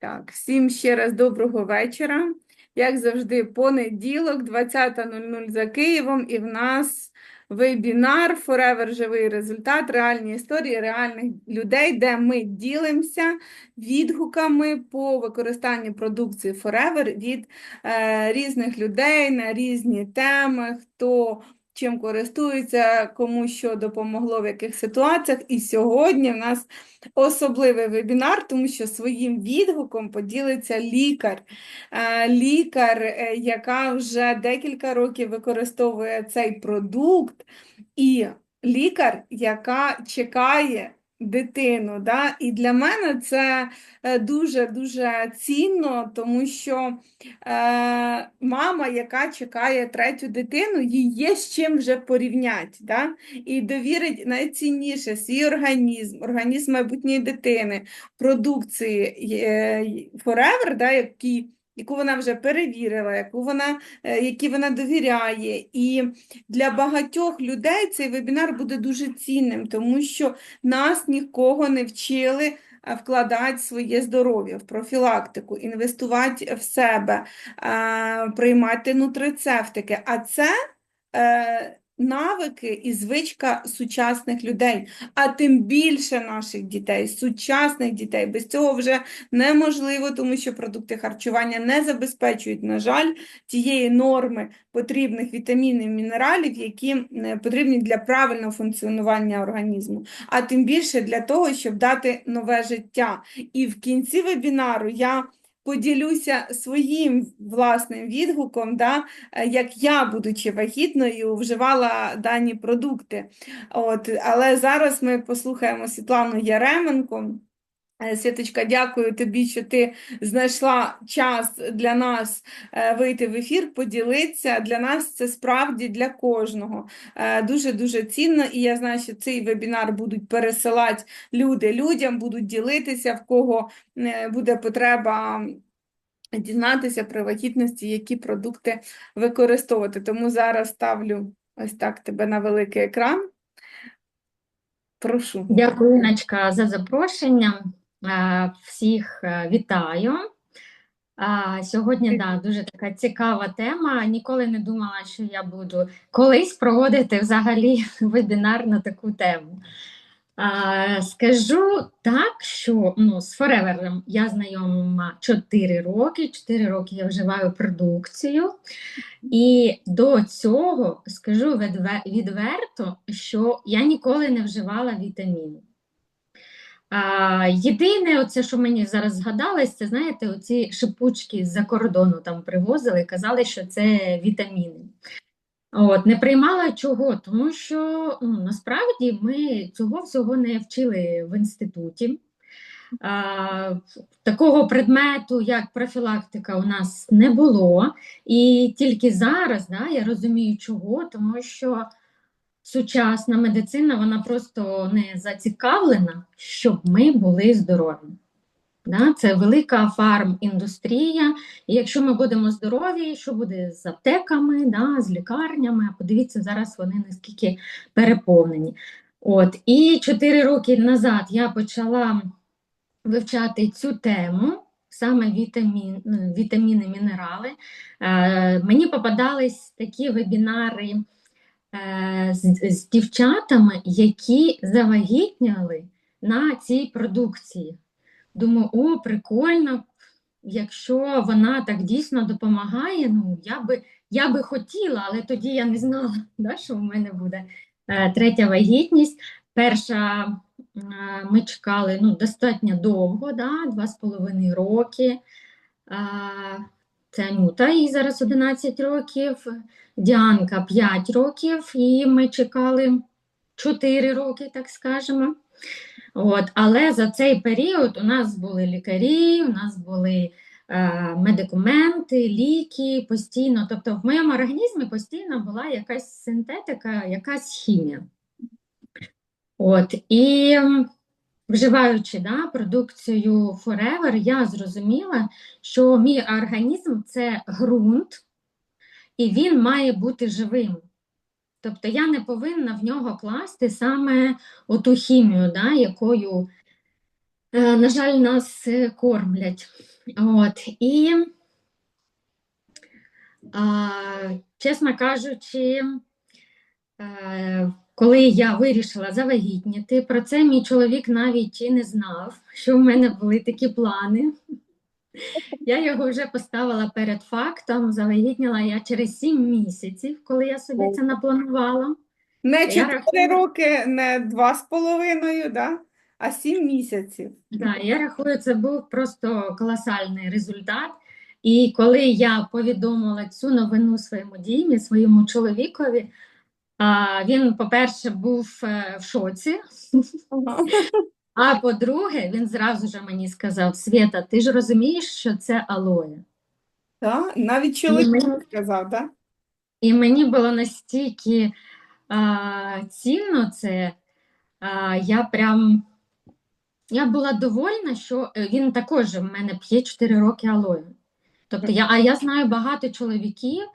Так, всім ще раз доброго вечора. Як завжди, понеділок, 20.00 за Києвом, і в нас вебінар Forever Живий результат, реальні історії реальних людей, де ми ділимося відгуками по використанню продукції Forever від е, різних людей на різні теми, хто чим користується, кому що допомогло в яких ситуаціях. І сьогодні в нас особливий вебінар, тому що своїм відгуком поділиться лікар. Лікар, е, яка вже декілька років використовує цей продукт, і лікар, яка чекає дитину. Да? І для мене це дуже-дуже цінно, тому що е, мама, яка чекає третю дитину, їй є з чим вже порівняти. Да? І довірить найцінніше свій організм, організм майбутньої дитини, продукції е, Forever, да, які яку вона вже перевірила, яку вона, е, якій вона довіряє. І для багатьох людей цей вебінар буде дуже цінним, тому що нас нікого не вчили е, вкладати своє здоров'я в профілактику, інвестувати в себе, е, приймати нутрицептики. А це навики і звичка сучасних людей, а тим більше наших дітей, сучасних дітей. Без цього вже неможливо, тому що продукти харчування не забезпечують, на жаль, тієї норми потрібних вітамінів, мінералів, які потрібні для правильного функціонування організму, а тим більше для того, щоб дати нове життя. І в кінці вебінару я поділюся своїм власним відгуком, да, е, як я, будучи вагітною, вживала дані продукти. От, Але зараз ми послухаємо Світлану Яременко. Е, Світочка, дякую тобі, що ти знайшла час для нас е, вийти в ефір, поділитися. Для нас це справді для кожного. Дуже-дуже цінно, і я знаю, що цей вебінар будуть пересилати люди людям, будуть ділитися, в кого е, буде потреба. Дізнатися про вагітності, які продукти використовувати. Тому зараз ставлю ось так тебе на великий екран. Прошу. Дякую, Іночка, за запрошення. Е, всіх е, вітаю. Сьогодні да, дуже така цікава тема. Ніколи не думала, що я буду колись проводити взагалі вебінар на таку тему. Скажу так, що ну, з Forever я знайома 4 роки, 4 роки я вживаю продукцію, і до цього скажу відверто, що я ніколи не вживала вітаміни. А, Єдине, оце, що мені зараз згадалось, це знаєте, оці шипучки з-за кордону там привозили казали, що це вітаміни. От, Не приймала чого, тому що ну, насправді ми цього всього не вчили в інституті. А, Такого предмету, як профілактика, у нас не було. І тільки зараз да, я розумію, чого, тому що сучасна медицина вона просто не зацікавлена, щоб ми були здорові. Да? Це велика фарм-індустрія. І якщо ми будемо здорові, що буде з аптеками, да, з лікарнями? Подивіться, зараз вони наскільки переповнені. От. І 4 роки назад я почала вивчати цю тему. Саме вітамін, ну, вітаміни, мінерали. Е, Мені попадались такі вебінари з, з дівчатами, які завагітняли на цій продукції. Думаю, о, прикольно, якщо вона так дійсно допомагає, ну я би я би хотіла, але тоді я не знала, да, що в мене буде е, третя вагітність. Перша е, ми чекали ну, достатньо довго, да, два з половиною роки. Це Анюта, їй зараз 11 років, Діанка 5 років, і ми чекали 4 роки, так скажемо. От, Але за цей період у нас були лікарі, у нас були е, медикаменти, ліки постійно. Тобто в моєму організмі постійно була якась синтетика, якась хімія. От, І Вживаючи да, продукцію Forever, я зрозуміла, що мій організм це ґрунт, і він має бути живим. Тобто я не повинна в нього класти саме оту хімію, да, якою Е, На жаль, нас е, кормлять. От. І, чесно кажучи, е, коли я вирішила завагітніти, про це мій чоловік навіть і не знав, що в мене були такі плани. Я його вже поставила перед фактом, завагітніла я через 7 місяців, коли я собі це напланувала. Не Я 4 рахую- роки, не два з половиною, да? а 7 місяців. Да, я рахую, це був просто колосальний результат. І коли я повідомила цю новину своєму дімі, своєму чоловікові, а, він, по-перше, був е, в шоці, а по-друге, він зразу ж мені сказав: Свєта, ти ж розумієш, що це алоє? Так? Навіть чоловік мені- сказав, так? І мені було настільки а, цінно це, а, я прям я була довольна, що е, він також в мене п'є 4 роки алою. Тобто я, а я знаю багато чоловіків,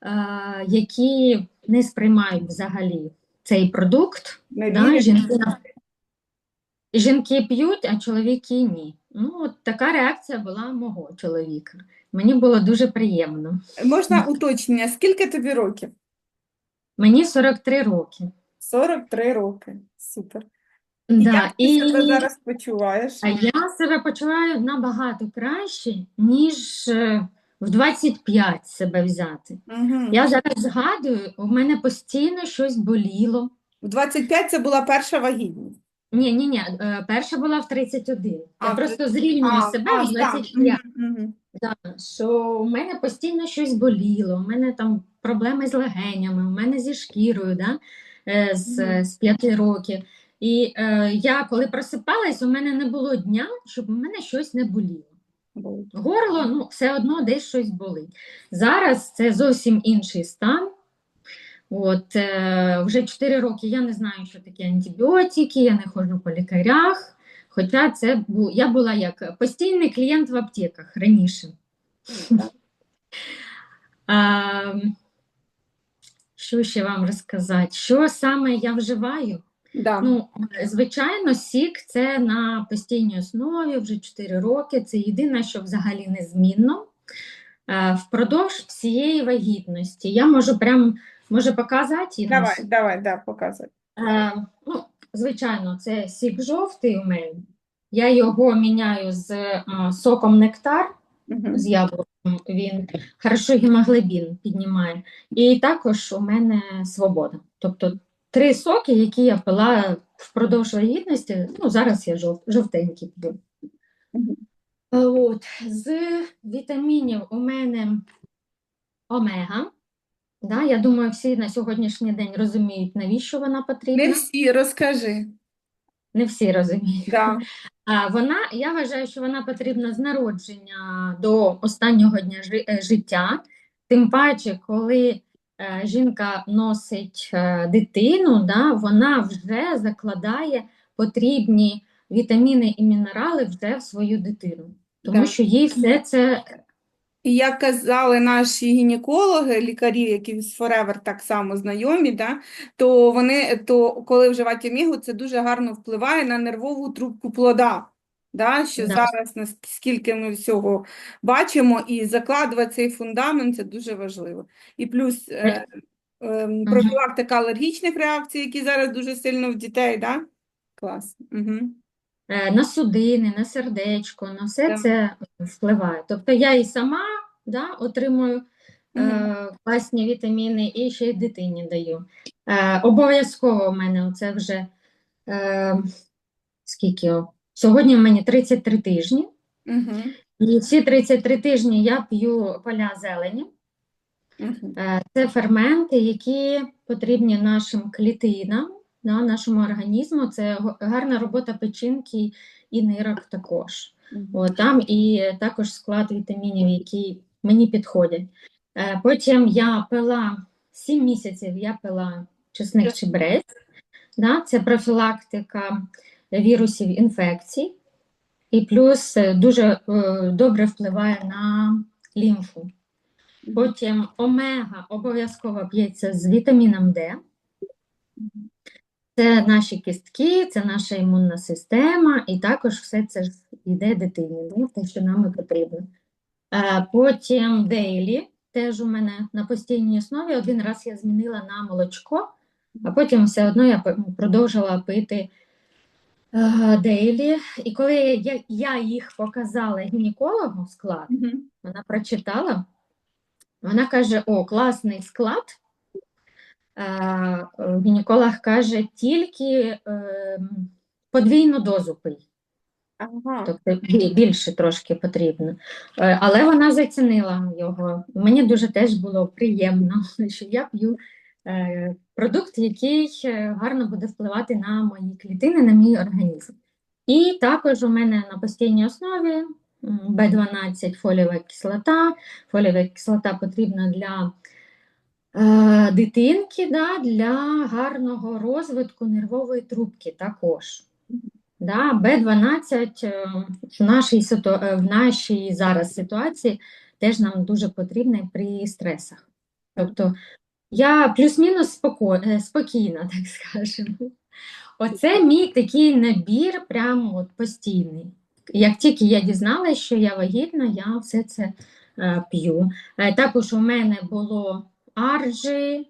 а, які не сприймають взагалі цей продукт. Не Да, жінки, жінки п'ють, а чоловіки ні. Ну, от така реакція була мого чоловіка. Мені було дуже приємно. Можна уточнення, скільки тобі років? Мені 43 роки. 43 роки. Супер. І Да, як ти і себе зараз почуваєш? а я себе почуваю набагато краще, ніж е, в 25 себе взяти. Угу. Я зараз згадую, у мене постійно щось боліло. В 25 це була перша вагітність. Ні, ні, ні, е, перша була в 31. А, Я просто зрівнюю себе в 25. Угу. Да, що у мене постійно щось боліло, у мене там проблеми з легенями, у мене зі шкірою, да, е, з, з 5 років. І е, я коли просипалась, у мене не було дня, щоб у мене щось не боліло. Горло, ну, все одно десь щось болить. Зараз це зовсім інший стан. От, е, вже 4 роки я не знаю, що таке антибіотики, я не ходжу по лікарях. Хоча це бу, я була як постійний клієнт в аптеках раніше. Що ще вам розказати? Що саме я вживаю? Да. Ну, звичайно, сік це на постійній основі вже 4 роки. Це єдине, що взагалі незмінно. Е, Впродовж всієї вагітності. Я можу прям можу показати? Давай, давай, да, показуй. Е, ну, звичайно, це сік жовтий у мене. Я його міняю з е, соком нектар Угу. з яблуком. Він хорошо гемоглобін піднімає. І також у мене свобода. Тобто три соки, які я пила впродовж вагітності, ну зараз я жов, жовтенькі п'ю. От, з вітамінів у мене омега. Да, я думаю, всі на сьогоднішній день розуміють, навіщо вона потрібна. Не всі, розкажи. Не всі розуміють. Да. А вона, я вважаю, що вона потрібна з народження до останнього дня е, життя. Тим паче, коли жінка носить е, дитину, да, вона вже закладає потрібні вітаміни і мінерали вже в свою дитину. Тому Да. що їй все це І як казали наші гінекологи, лікарі, які з Forever так само знайомі, да, то вони, то коли вживати омегу, це дуже гарно впливає на нервову трубку плода. Да, що Да. зараз наскільки ми всього бачимо, і закладувати цей фундамент це дуже важливо. І плюс е, е, профілактика алергічних реакцій, які зараз дуже сильно в дітей, да? Клас. Угу. е, на судини, на сердечко, на все Да. це впливає. Тобто я і сама да, отримую е, класні вітаміни і ще й дитині даю. Е, обов'язково у мене оце вже е, скільки? о, Сьогодні в мені 33 тижні. Угу. І ці 33 тижні я п'ю поля зелені. Угу. Це ферменти, які потрібні нашим клітинам, да, нашому організму. Це гарна робота печінки і нирок також. О, там і також склад вітамінів, які мені підходять. Е, Потім я пила 7 місяців я пила чесник чебрець. Да, це профілактика вірусів інфекцій, і плюс е, дуже е, добре впливає на лімфу. Потім омега обов'язково п'ється з вітаміном Д. Це наші кістки, це наша імунна система, і також все це йде дитині, те, що нам потрібно. Е, Потім дейлі, теж у мене на постійній основі. Один раз я змінила на молочко, а потім все одно я продовжила пити дейлі. І коли я, я їх показала гінекологу склад, Мгм. вона прочитала, вона каже: О, класний склад. Е, Гінеколог каже, тільки ем, подвійну дозу пий, Ага. тобто більше трошки потрібно. Е, Але вона зацінила його. Мені дуже теж було приємно, що я п'ю продукт, який е, гарно буде впливати на мої клітини, на мій організм. І також у мене на постійній основі м, B12 фолієва кислота. Фолієва кислота потрібна для е, дитинки, да, для гарного розвитку нервової трубки також. Да, B12 е, в нашій, е, в нашій зараз ситуації теж нам дуже потрібний при стресах. Тобто я плюс-мінус споко- е, спокійна, так скажемо. Оце мій такий набір, прямо от постійний. Як тільки я дізналася, що я вагітна, я все це е, п'ю. Е, також у мене було арджі,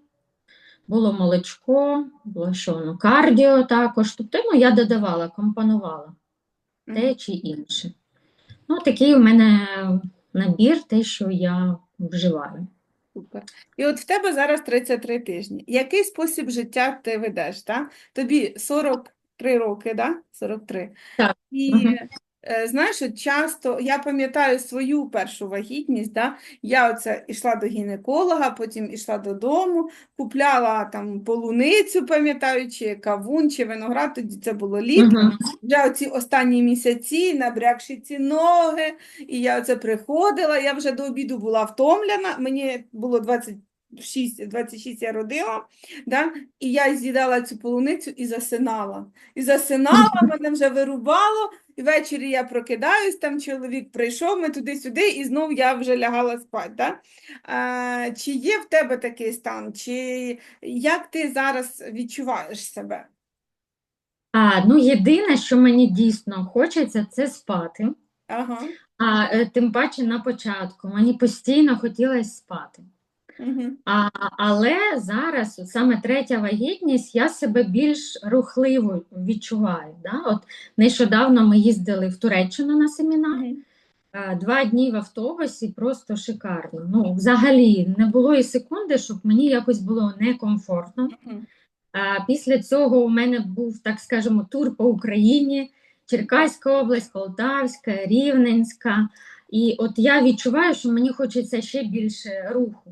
було молочко, було що, ну, кардіо також. Тобто ну, я додавала, компонувала те чи інше. Ну, такий у мене набір, те, що я вживаю. Супер. І от в тебе зараз 33 тижні. Який спосіб життя ти ведеш, так? Тобі 43 роки, да? 43. Так. І Мгм. Е, знаєш, от часто я пам'ятаю свою першу вагітність, да? Я оце йшла до гінеколога, потім йшла додому, купляла там полуницю, пам'ятаю, чи кавун, чи виноград, тоді це було літо. Мгм. Вже оці останні місяці, набрякши ці ноги, і я оце приходила, я вже до обіду була втомлена, мені було 26, 26 я родила, да? І я з'їдала цю полуницю і засинала. І засинала, мене вже вирубало, і ввечері я прокидаюсь, там чоловік прийшов, ми туди-сюди, і знов я вже лягала спати. Да? А, чи є в тебе такий стан? Чи як ти зараз відчуваєш себе? А, ну, єдине, що мені дійсно хочеться, це спати. Ага. А е, тим паче на початку мені постійно хотілося спати. Угу. А, але зараз, от саме третя вагітність, я себе більш рухливо відчуваю. Да? От нещодавно ми їздили в Туреччину на семінар. Е, Два дні в автобусі просто шикарно. Ну, взагалі не було і секунди, щоб мені якось було некомфортно. А після цього у мене був, так скажемо, тур по Україні, Черкаська область, Полтавська, Рівненська. І от я відчуваю, що мені хочеться ще більше руху.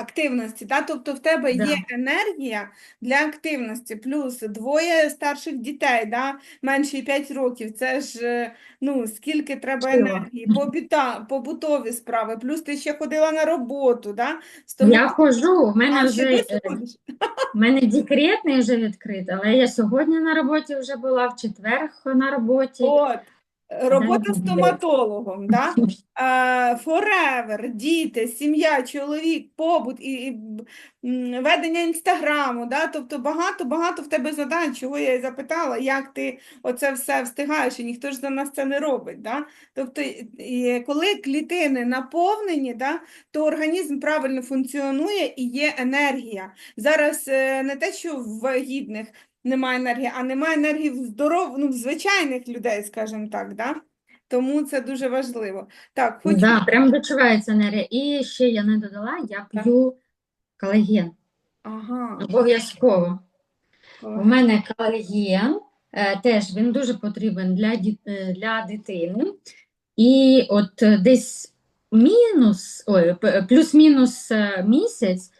Активності, да? Тобто в тебе Да. є енергія для активності, плюс двоє старших дітей, да? менші 5 років. Це ж е, ну, скільки треба Чого? енергії, побута, побутові справи, плюс ти ще ходила на роботу, да? Я ходжу, в мене А, вже е, в мене декретний вже відкрит, але я сьогодні на роботі вже була, в четвер на роботі. От, робота стоматологом, да? Forever, діти, сім'я, чоловік, побут і, і ведення інстаграму, да? Тобто багато-багато в тебе задач, чого я і запитала, як ти оце все встигаєш, і ніхто ж за нас це не робить. Да? Тобто, і- коли клітини наповнені, да, то організм правильно функціонує і є енергія. Зараз е, не те, що в вагітних немає енергії, а немає енергії в здоров... ну, в звичайних людей, скажімо так. Да? Тому це дуже важливо. Так, хочу. Да, прям відчувається енергія. І ще я не додала, я п'ю колаген. Ага. Обов'язково. У мене колаген, е, теж він дуже потрібен для, ді- е, для дитини. І от десь мінус, ой, плюс-мінус е, місяць,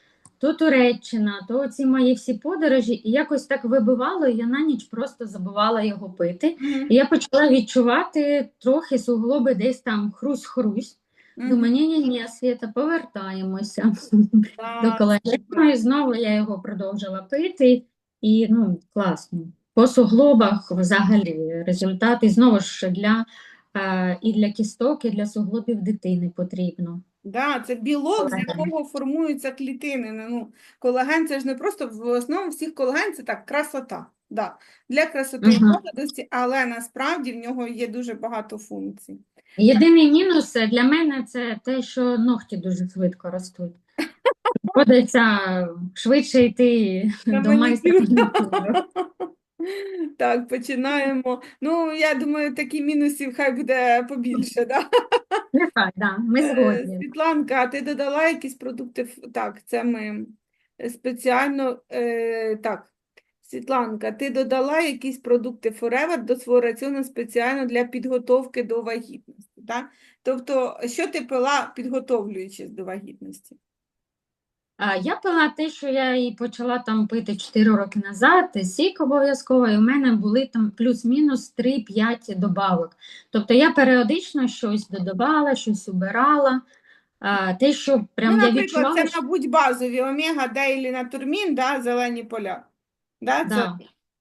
то Туреччина, то ці мої всі подорожі, і якось так вибивало, і я на ніч просто забувала його пити. Мгм. І я почала відчувати трохи суглоби десь там хрусь-хрусь. Мгм. Думаю, ні-ні-ні, Свята, повертаємося до Так, колагену, і знову я його продовжила пити, і ну, класно. По суглобах взагалі результати знову ж для, е, і для кісток, і для суглобів дитини потрібно. Да, це білок, з якого формуються клітини. Ну, колаген це ж не просто в основному всіх колаген це так, красота. Да. Для красоти і Мгм. молодості, але насправді в нього є дуже багато функцій. Єдиний мінус для мене це те, що ногті дуже швидко ростуть. Приходиться швидше йти На до майстра Так, починаємо. Ну, я думаю, такі мінусів хай буде побільше, да? Нехай, да, ми Е, згодні. Світланка, а ти додала якісь продукти? Так, це ми е, спеціально. Е, так, Світланка, ти додала якісь продукти Forever до свого раціону спеціально для підготовки до вагітності, так? Тобто, що ти пила, підготовлюючись до вагітності? Я пила те, що я і почала там пити 4 роки назад, сік обов'язково, і в мене були там плюс-мінус 3-5 добавок. Тобто я періодично щось додавала, щось убирала. Те, що Ну, прям я наприклад, відчувала, це, що мабуть, базові омега, дейлі натурмін, да, зелені поля. Да, це да.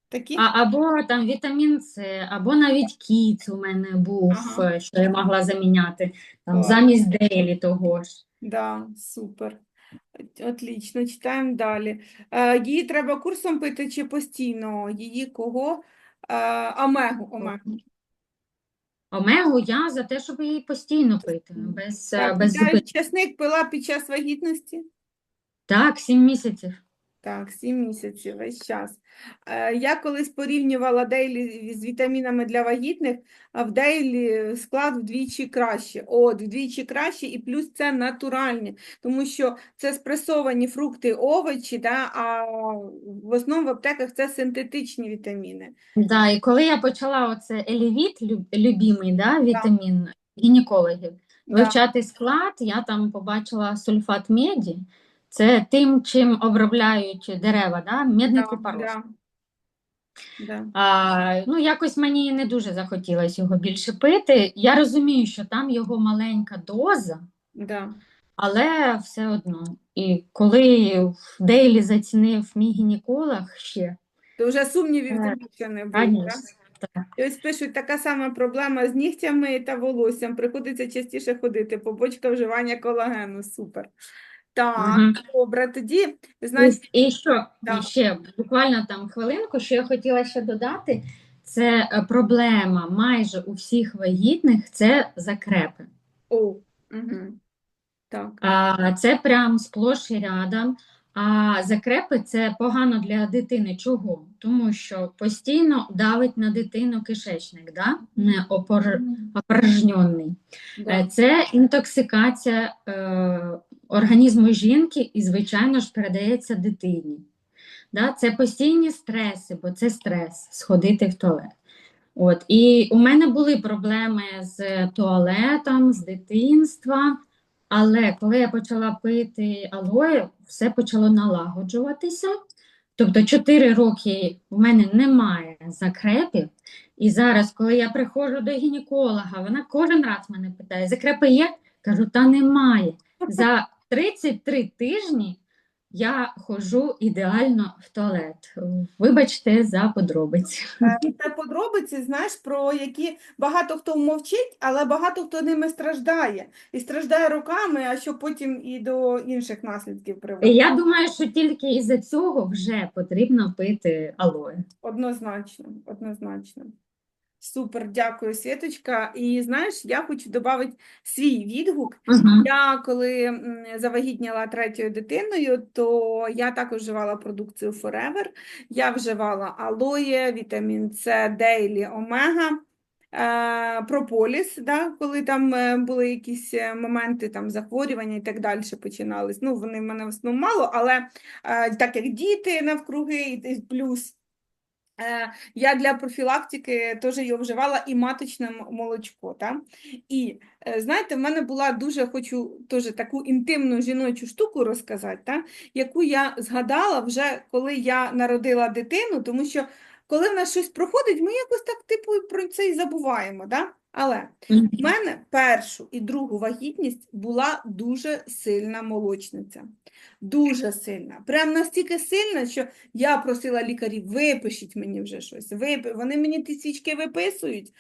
такі? А, або там вітамін С, або навіть кіт у мене був, Ага. е, що я могла заміняти там, Клас. замість делі того ж. Да, супер. Отлично, читаємо далі. Е, її треба курсом пити чи постійно? Її кого? Е, омегу, омегу. Омегу я за те, щоб її постійно пити, без, Так, без часник пила під час вагітності? Так, 7 місяців. Так, 7 місяців, весь час. Е, я колись порівнювала дейлі з вітамінами для вагітних, а в дейлі склад вдвічі краще. От, вдвічі краще, і плюс це натуральні, тому що це спресовані фрукти, овочі, да, а в основному в аптеках це синтетичні вітаміни. Да, і коли я почала оце елівіт, люб, любимий, да, вітамін гінекологів, Да. вивчати склад, я там побачила сульфат меді. Це тим, чим обробляють дерева, да, медний Да, купорос. да. Да. А, ну, якось мені не дуже захотілося його більше пити. Я розумію, що там його маленька доза, Да. але все одно. І коли в Дейлі зацінив мій гінеколог ще, То вже сумнівів Так, більше не було. так. І ось пишуть, така сама проблема з нігтями та волоссям. Приходиться частіше ходити. Побочка вживання колагену. Супер. Так, Мгм. добре, тоді, знаєш, І, що Да. ще буквально там хвилинку, що я хотіла ще додати, це е, проблема майже у всіх вагітних це закрепи. о, угу. Так, А, це прям сплош і рядом. А закрепи це погано для дитини. Чого? Тому що постійно давить на дитину кишечник, да? не опор... опорожньонний. Е, да. Це інтоксикація е, організму жінки і, звичайно ж, передається дитині. Да? Це постійні стреси, бо це стрес сходити в туалет. От. І у мене були проблеми з туалетом, з дитинства, але коли я почала пити алоє, все почало налагоджуватися. Тобто 4 роки в мене немає закрепів, і зараз, коли я приходжу до гінеколога, вона кожен раз мене питає: закрепи є? Кажу, та немає. За 33 тижні я ходжу ідеально в туалет. Вибачте за подробиці. Це подробиці, знаєш, про які багато хто мовчить, але багато хто ними страждає. І страждає роками, а що потім і до інших наслідків приводить. Я думаю, що тільки із-за цього вже потрібно пити алоє. Однозначно, однозначно. Супер, дякую, Світочка. І знаєш, я хочу додати свій відгук. Угу. Я коли м, завагітніла третьою дитиною, то я також вживала продукцію Forever. Я вживала алоє, вітамін С, Дейлі, Омега, е, прополіс, да, коли там е, були якісь е, моменти там, захворювання і так далі починались. Ну, вони в мене в основному мало, але е, так як діти навкруги, і плюс. Е, Я для профілактики теж його вживала і маточне молочко. Та? І е, знаєте, в мене була дуже хочу теж таку інтимну жіночу штуку розказати, та? яку я згадала вже, коли я народила дитину, тому що коли в нас щось проходить, ми якось так типу про це і забуваємо. Да? Але в мене першу і другу вагітність була дуже сильна молочниця. Дуже сильна. Прям настільки сильна, що я просила лікарів, випишіть мені вже щось. Вип... Вони мені ті свічки виписують,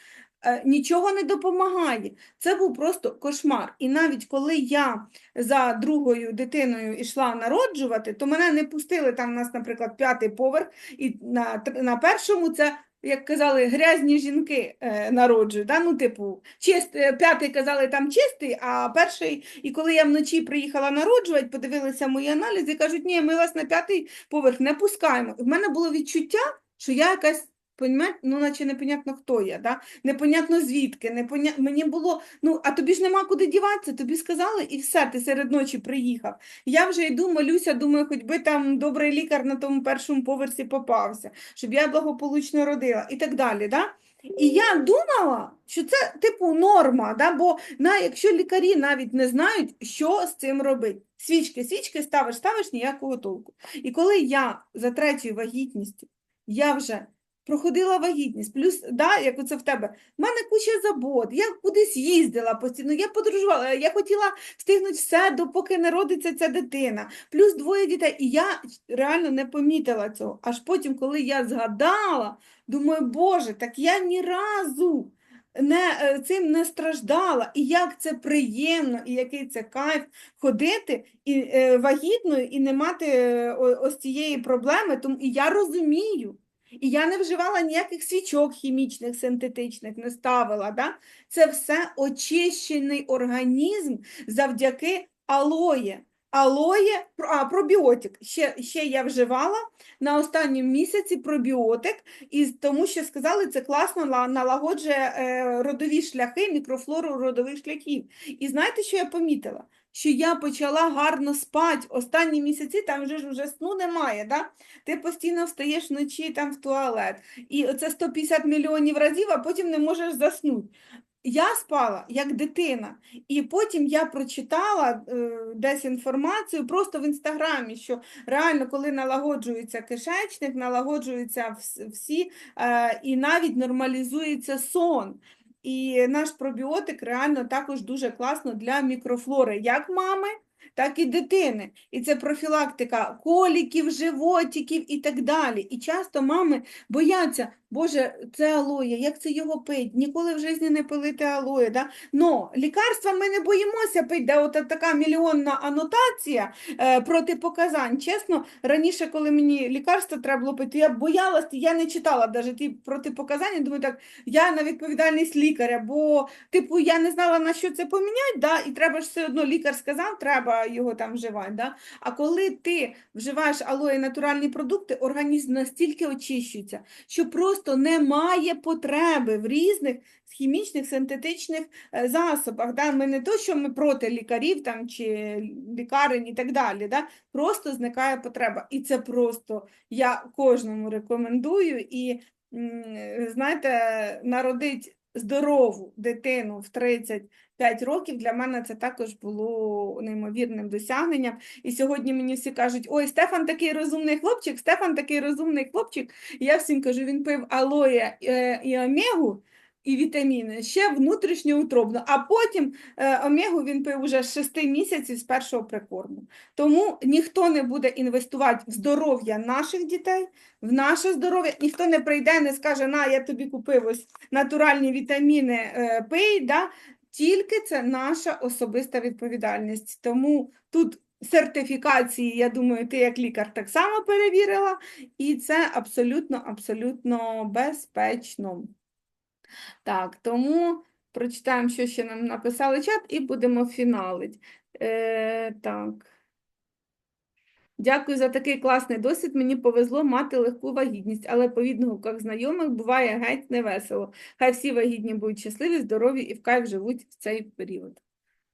нічого не допомагає. Це був просто кошмар. І навіть коли я за другою дитиною йшла народжувати, то мене не пустили там у нас, наприклад, п'ятий поверх, і на, на першому це. Як казали, грязні жінки е, народжують, да? ну, типу, чист, е, п'ятий казали там чистий, а перший, і коли я вночі приїхала народжувати, подивилися мої аналізи кажуть, ні, ми вас на п'ятий поверх не пускаємо. І в мене було відчуття, що я якась, понімаєте, ну, наче непонятно, хто я, да? непонятно звідки, непоня... мені було, ну, а тобі ж нема куди діватися, тобі сказали, і все, ти серед ночі приїхав. Я вже йду, молюся, думаю, хоч би там добрий лікар на тому першому поверсі попався, щоб я благополучно родила і так далі. Да? І я думала, що це типу норма, да? бо на, якщо лікарі навіть не знають, що з цим робити. Свічки, свічки ставиш, ставиш ніякого толку. І коли я за третьою вагітністю, я вже проходила вагітність, плюс, да, як оце в тебе, в мене куча забот, я кудись їздила постійно, я подорожувала, я хотіла встигнути все, допоки народиться ця дитина, плюс двоє дітей. І я реально не помітила цього. Аж потім, коли я згадала, думаю, Боже, так я ні разу не, е, цим не страждала. І як це приємно, і який це кайф ходити і, е, вагітною і не мати е, ось цієї проблеми. Тому і я розумію. І я не вживала ніяких свічок хімічних, синтетичних, не ставила. Да? Це все очищений організм завдяки алоє. Алоє, а, пробіотик. Ще, ще я вживала на останньому місяці пробіотик, і тому що сказали, це класно налагоджує е, родові шляхи, мікрофлору родових шляхів. І знаєте, що я помітила? Що я почала гарно спати останні місяці, там вже ж вже сну немає, да? ти постійно встаєш вночі там в туалет, і оце 150 мільйонів разів, а потім не можеш заснути. Я спала як дитина, і потім я прочитала е, десь інформацію просто в інстаграмі, що реально, коли налагоджується кишечник, налагоджуються всі, е, і навіть нормалізується сон. І наш пробіотик реально також дуже класно для мікрофлори, як мами, так і дитини. І це профілактика коліків, животиків і так далі. І часто мами бояться, Боже, це алоє, як це його пить? Ніколи в житті не пилити алоє. Да? Но лікарства ми не боїмося пити, де от така мільйонна анотація е, протипоказань. Чесно, раніше, коли мені лікарства треба було пити, я боялась, я не читала навіть ті протипоказання, думаю, так, я на відповідальність лікаря, бо, типу, я не знала, на що це поміняти, да? і треба ж все одно, лікар сказав, треба його там вживати. Да? А коли ти вживаєш алоє натуральні продукти, організм настільки очищується, що просто немає потреби в різних хімічних, синтетичних е, засобах. Да? Ми не то, що ми проти лікарів там, чи лікарень і так далі. Да? Просто зникає потреба. І це просто я кожному рекомендую. І знаєте, народить здорову дитину в 35 років для мене це також було неймовірним досягненням. І сьогодні мені всі кажуть: ой, Стефан такий розумний хлопчик, Стефан такий розумний хлопчик. І я всім кажу, він пив алоє е, і омегу. І вітаміни ще внутрішньоутробно, а потім е, омегу він пив уже з 6 місяців з першого прикорму. Тому ніхто не буде інвестувати в здоров'я наших дітей, в наше здоров'я. Ніхто не прийде, не скаже, на, я тобі купив ось натуральні вітаміни, е, пий. Да? Тільки це наша особиста відповідальність. Тому тут сертифікації, я думаю, ти як лікар так само перевірила, і це абсолютно, абсолютно безпечно. Так, тому прочитаємо, що ще нам написали чат, і будемо фіналити. Е, так. Дякую за такий класний досвід. Мені повезло мати легку вагітність, але по відгуках знайомих буває геть невесело. Хай всі вагітні будуть щасливі, здорові і в кайф живуть в цей період.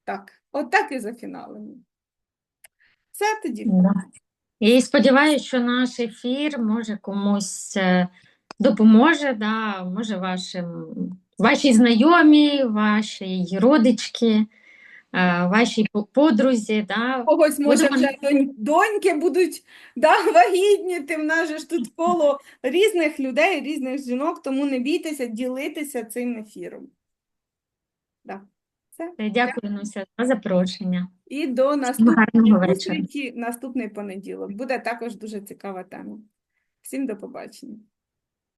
Так, отак і зафіналимо. Все тоді. І сподіваюся, що наш ефір може комусь е, допоможе, да, може вашим, вашій знайомі, вашій родички, е, вашій подрузі, да. Когось, може, вже доньки будуть да, вагітніти. В нас же ж тут коло різних людей, різних жінок, тому не бійтеся ділитися цим ефіром. Да. Все. Дякую, Нуся, за запрошення. І до Гарного наступної вечора. наступний понеділок. Буде також дуже цікава тема. Всім до побачення.